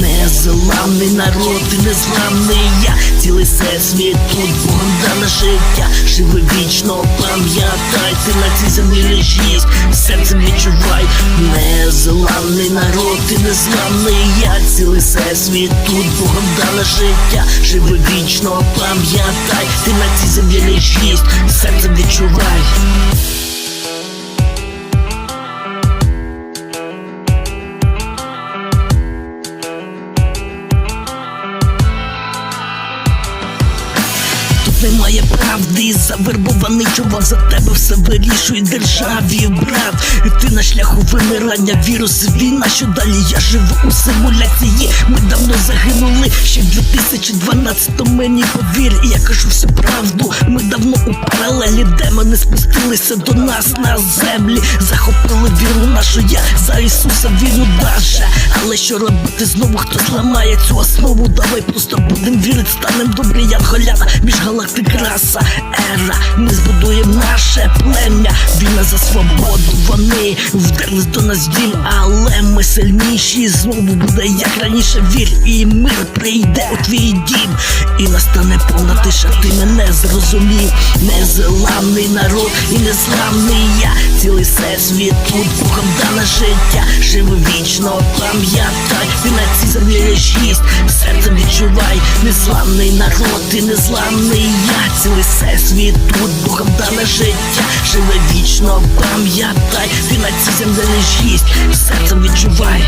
Незламний народ і незламний я. Цілий всесвіт тут Богом дане життя Живи вічно, пам'ятай, ти на цій землі лиш Серцем відчувай. Незламний народ і незламний я. Цілий всесвіт тут Богом дане життя Живи вічно, пам'ятай, ти на цій землі лиш Серцем відчувай немає правди, завербований чувак за тебе все вирішує державі, брат. Ти на шляху вимирання, вірус, війна, що далі я живу у симуляції. Ми давно загинули ще в 2012 мені повір, і я кажу всю правду. Ми давно у паралелі, демони спустилися до нас на землі, захопили віру нашу, я за Ісуса вірю даже. Але що робити знову, хто зламає цю основу? Давай просто будем вірить, станем добрі янголяна між галактик раса, ера. Ми збудуємо наше плем'я. Війна за свободу. Вони вдерлись до нас дім, але ми сильніші. Знову буде як раніше вір, і мир прийде у твій дім. І настане повна тиша, ти мене зрозумів. Незламний народ і незламний я. Цілий всесвіт тут Богом дане життя. Живи вічно, пам'ятай, ти на цій землі лиш. Серцем відчувай, незламний народ і незламний я. Цілий всесвіт тут Богом дане життя. Живи вічно, пам'ятай, ти на цій землі лиш єсть. Серцем відчувай.